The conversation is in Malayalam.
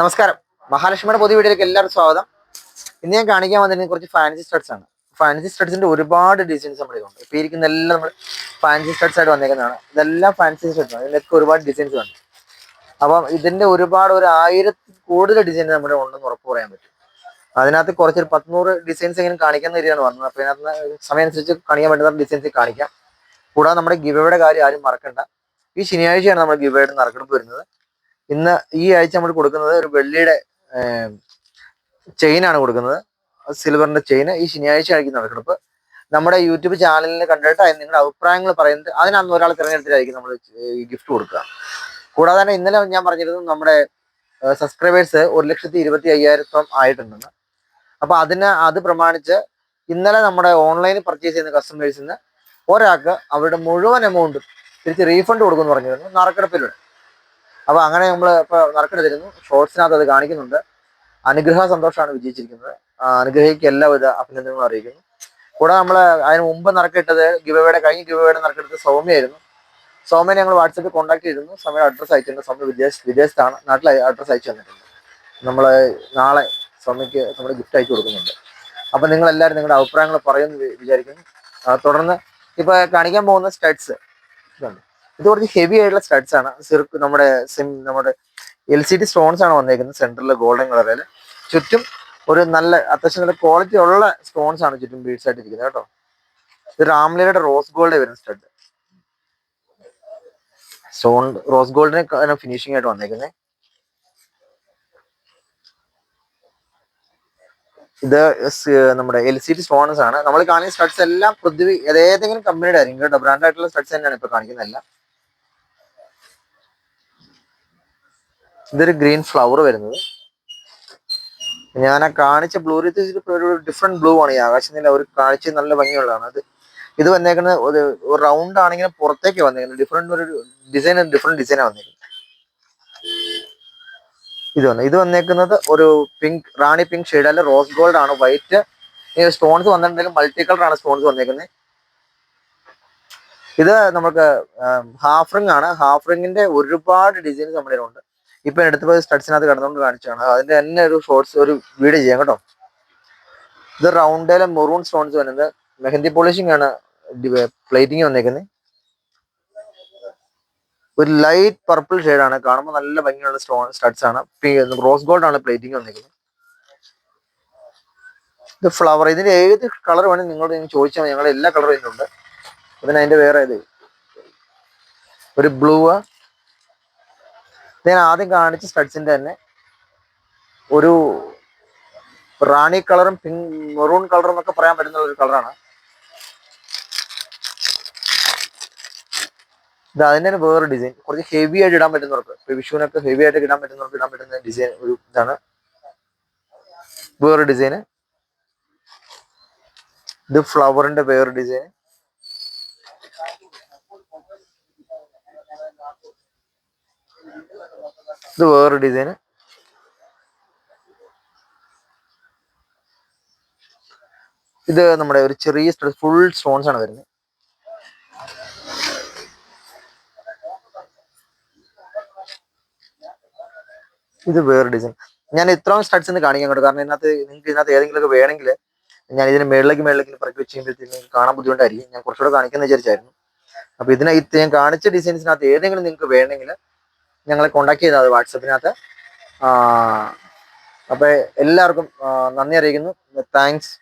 നമസ്കാരം. മഹാലക്ഷ്മിയുടെ പൊതു വീഡിയോയിലേക്ക് എല്ലാവർക്കും സ്വാഗതം. ഇന്ന് ഞാൻ കാണിക്കാൻ വന്നിരുന്നത് കുറച്ച് ഫാൻസി സ്റ്റഡ്സ് ആണ്. ഫാൻസി സ്റ്റഡ്സിന്റെ ഒരുപാട് ഡിസൈൻസ് നമ്മുടെ ഉണ്ട് ഇപ്പൊ ഇരിക്കുന്ന എല്ലാം നമ്മൾ ഫാൻസി സ്റ്റഡ്സ് ആയിട്ട് വന്നേക്കുന്നതാണ്. ഇതെല്ലാം ഫാൻസി സ്റ്റഡ്സ് ആണ്. ഇതിലൊക്കെ ഒരുപാട് ഡിസൈൻസ് ഉണ്ട്. അപ്പം ഇതിന്റെ ഒരുപാട് ഒരു ആയിരത്തിൽ കൂടുതൽ ഡിസൈൻ നമ്മുടെ ഉണ്ടെന്ന് ഉറപ്പ് പറയാൻ പറ്റും. അതിനകത്ത് കുറച്ചൊരു പത്തുനൂറ് ഡിസൈൻസ് എങ്ങനെ കാണിക്കാൻ രീതിയാണ് വന്നത് അപ്പൊ ഇതിനകത്ത് സമയം അനുസരിച്ച് കാണിക്കാൻ പറ്റുന്ന ഡിസൈൻസ് കാണിക്കാം. കൂടാതെ നമ്മുടെ ഗിവയുടെ കാര്യം ആരും മറക്കണ്ട. ഈ ശനിയാഴ്ചയാണ് നമ്മൾ ഗിവയുടെ നറുക്കെടുപ്പ് വരുന്നത്. ഇന്ന് ഈ ആഴ്ച നമ്മൾ കൊടുക്കുന്നത് ഒരു വെള്ളിയുടെ ചെയിൻ ആണ് കൊടുക്കുന്നത്. സിൽവറിന്റെ ചെയിൻ ഈ ശനിയാഴ്ച ആയിരിക്കും നറുക്കെടുപ്പ് നമ്മുടെ യൂട്യൂബ് ചാനലിൽ കണ്ടിട്ട് അതിന് നിങ്ങളുടെ അഭിപ്രായങ്ങൾ പറയുന്നത് അതിനന്ന് ഒരാൾ തിരഞ്ഞെടുത്തിട്ടായിരിക്കും നമ്മൾ ഈ ഗിഫ്റ്റ് കൊടുക്കുക. കൂടാതെ തന്നെ ഇന്നലെ ഞാൻ പറഞ്ഞിരുന്നു നമ്മുടെ സബ്സ്ക്രൈബേഴ്സ് ഒരു ലക്ഷത്തി ഇരുപത്തി അയ്യായിരത്തോളം ആയിട്ടുണ്ടെന്ന്. അപ്പൊ അതിന് അത് പ്രമാണിച്ച് ഇന്നലെ നമ്മുടെ ഓൺലൈനിൽ പർച്ചേസ് ചെയ്യുന്ന കസ്റ്റമേഴ്സിന് ഒരാൾക്ക് അവരുടെ മുഴുവൻ എമൗണ്ടും തിരിച്ച് റീഫണ്ട് കൊടുക്കുമെന്ന് പറഞ്ഞിരുന്നു. നറുക്കെടുപ്പിലൂടെ. അപ്പൊ അങ്ങനെ നമ്മൾ ഇപ്പൊ നറുക്കെടുത്തിരുന്നു ഷോർട്സിനകത്ത് അത് കാണിക്കുന്നുണ്ട്. അനുഗ്രഹ സന്തോഷമാണ് വിജയിച്ചിരിക്കുന്നത്. അനുഗ്രഹിക്ക് എല്ലാവിധ അഭിനന്ദനങ്ങളും അറിയിക്കുന്നു. കൂടെ നമ്മൾ അതിന് മുമ്പ് നറുക്കിട്ടത് ഗിവയുടെ കഴിഞ്ഞ ഗിവയുടെ നറുക്കെടുത്ത് സൗമ്യയായിരുന്നു സൗമ്യനെ ഞങ്ങൾ വാട്സപ്പിൽ കോൺടാക്ട് ചെയ്തിരുന്നു. സൗമ്യ അഡ്രസ്സ് അയച്ചിട്ടുണ്ട്. സൗമ്യ വിദേശ വിദേശത്താണ്. നാട്ടിൽ അഡ്രസ്സ് അയച്ചു തന്നിട്ടുണ്ട്. നമ്മൾ നാളെ സൗമ്യക്ക് നമ്മൾ ഗിഫ്റ്റ് അയച്ചു കൊടുക്കുന്നുണ്ട്. അപ്പൊ നിങ്ങൾ എല്ലാവരും നിങ്ങളുടെ അഭിപ്രായങ്ങൾ പറയുമെന്ന് വിചാരിക്കുന്നു. തുടർന്ന് ഇപ്പോൾ കാണിക്കാൻ പോകുന്ന സ്റ്റഡ്സ് ഇതുണ്ട് ഇത് കുറച്ച് ഹെവി ആയിട്ടുള്ള സ്റ്റഡ്സ് ആണ്. സിർക്ക് നമ്മുടെ സിം നമ്മുടെ എൽ സി ഡി സ്റ്റോൺസ് ആണ് വന്നേക്കുന്നത് സെന്ററിൽ ഗോൾഡൻ കളറിൽ ചുറ്റും ഒരു നല്ല അത്യാവശ്യം നല്ല ക്വാളിറ്റി ഉള്ള സ്റ്റോൺസ് ആണ് ചുറ്റും ബീഡ്സ് ആയിട്ട് ഇരിക്കുന്നത് കേട്ടോ. ഇത് രാംലീലയുടെ റോസ് ഗോൾഡ് വരുന്ന സ്റ്റഡ് സ്റ്റോൺ റോസ് ഗോൾഡിന് ഫിനിഷിംഗ് ആയിട്ട് വന്നേക്കുന്നത് ഇത് നമ്മുടെ എൽ സി ഡി സ്റ്റോൺസ് ആണ്. നമ്മൾ കാണിക്കുന്ന സ്റ്റഡ്സ് എല്ലാം പൃഥ്വി ഏതെങ്കിലും കമ്പനിയുടെ ആയിരിക്കും കേട്ടോ. ബ്രാൻഡ് ആയിട്ടുള്ള സ്റ്റഡ്സ് തന്നെയാണ് ഇപ്പൊ കാണിക്കുന്നത് ഇതൊരു ഗ്രീൻ ഫ്ലവർ വരുന്നത്. ഞാൻ ആ കാണിച്ച ബ്ലൂ ഒരു ഡിഫറെന്റ് ബ്ലൂ ആണ്. ഈ ആകാശനില ഒരു കാഴ്ച നല്ല ഭംഗിയുള്ളതാണ്. അത് ഇത് വന്നേക്കുന്നത് ഒരു റൗണ്ട് ആണെങ്കിൽ പുറത്തേക്ക് വന്നേക്കുന്നത്. ഡിഫറെന്റ് ഒരു ഡിസൈൻ ഡിഫറെന്റ് ഡിസൈനാണ് വന്നേക്കുന്നത്. ഇത് വന്നു ഇത് വന്നേക്കുന്നത് ഒരു പിങ്ക് റാണി പിങ്ക് ഷെയ്ഡ് അല്ല റോസ് ഗോൾഡ് ആണ്. വൈറ്റ് സ്റ്റോൺസ് വന്നിട്ടുണ്ടെങ്കിൽ മൾട്ടി കളർ ആണ് സ്റ്റോൺസ് വന്നേക്കുന്നത്. ഇത് നമുക്ക് ഹാഫ് റിംഗ് ആണ്. ഹാഫ് റിംഗിന്റെ ഒരുപാട് ഡിസൈൻസ് നമ്മുടെ ഉണ്ട് ഇപ്പൊ എടുത്ത് പോയി സ്റ്റഡ്സിനകത്ത് കിടന്നുകൊണ്ട് കാണിച്ചാണ് അതിന്റെ തന്നെ ഒരു ഷോർട്സ് ഒരു വീഡിയോ ചെയ്യാം കേട്ടോ. ഇത് റൗണ്ടേലെ മെറൂൺ സ്റ്റോൺസ് വരുന്നത്. മെഹന്തി പോളിഷിംഗ് ആണ് പ്ലേറ്റിംഗ് വന്നേക്കുന്നത്. ഒരു ലൈറ്റ് പർപ്പിൾ ആണ്. കാണുമ്പോൾ നല്ല ഭംഗിയുള്ള സ്റ്റോൺ സ്റ്റഡ്സ് ആണ്. റോസ് ഗോൾഡ് ആണ് പ്ലേറ്റിംഗ് വന്നേക്കുന്നത്. ഇത് ഫ്ലവർ ഇതിന്റെ ഏത് കളർ വേണമെങ്കിൽ നിങ്ങളോട് ഞാൻ ചോദിച്ചാൽ ഞങ്ങൾ എല്ലാ കളറും ഇതിനുണ്ട് അതിന് അതിന്റെ വേറെ ഇത്. ഒരു ബ്ലൂ ഞാൻ ആദ്യം കാണിച്ച സ്റ്റഡ്സിന്റെ തന്നെ ഒരു റാണി കളറും പിങ്ക് മെറൂൺ കളറും ഒക്കെ പറയാൻ പറ്റുന്ന ഒരു കളറാണ് ഇത് അതിന്റെ തന്നെ വേറെ ഡിസൈൻ കുറച്ച് ഹെവി ആയിട്ട് ഇടാൻ പറ്റുന്നവർക്ക് വിഷുവിനൊക്കെ ഹെവി ആയിട്ട് ഇടാൻ പറ്റുന്നവർക്ക് ഇടാൻ പറ്റുന്ന ഡിസൈൻ ഒരു ഇതാണ്. വേറെ ഡിസൈൻ ഇത് ഫ്ലവറിന്റെ വേറെ ഡിസൈൻ ഇത് വേറെ ഡിസൈൻ ഇത് നമ്മുടെ ഒരു ചെറിയ ഫുൾ സ്റ്റോൺസ് ആണ് വരുന്നത്. ഇത് വേറെ ഡിസൈൻ ഞാൻ ഇത്രയും സ്റ്റഡ്സ് ഒന്ന് കാണിക്കാൻ കേട്ടോ കാരണം ഇതിനകത്ത് നിങ്ങൾക്ക് ഇതിനകത്ത് ഏതെങ്കിലും ഒക്കെ വേണമെങ്കിൽ ഞാൻ ഇതിന് മേളിലേക്ക് മേളിലേക്ക് പറക്കി വെച്ച് കഴിയുമ്പോഴത്തേക്ക് കാണാൻ ബുദ്ധിമുട്ടായിരിക്കും. ഞാൻ കുറച്ചുകൂടെ കാണിക്കാമെന്ന് വിചാരിച്ചായിരുന്നു. അപ്പൊ ഇതിനകത്ത് ഞാൻ കാണിച്ച ഡിസൈൻസിനകത്ത് ഏതെങ്കിലും നിങ്ങൾക്ക് വേണമെങ്കിൽ ഞങ്ങളെ കോണ്ടാക്ട് ചെയ്താൽ മതി വാട്സപ്പിനകത്ത്. അപ്പോൾ എല്ലാവർക്കും നന്ദി അറിയിക്കുന്നു. താങ്ക്സ്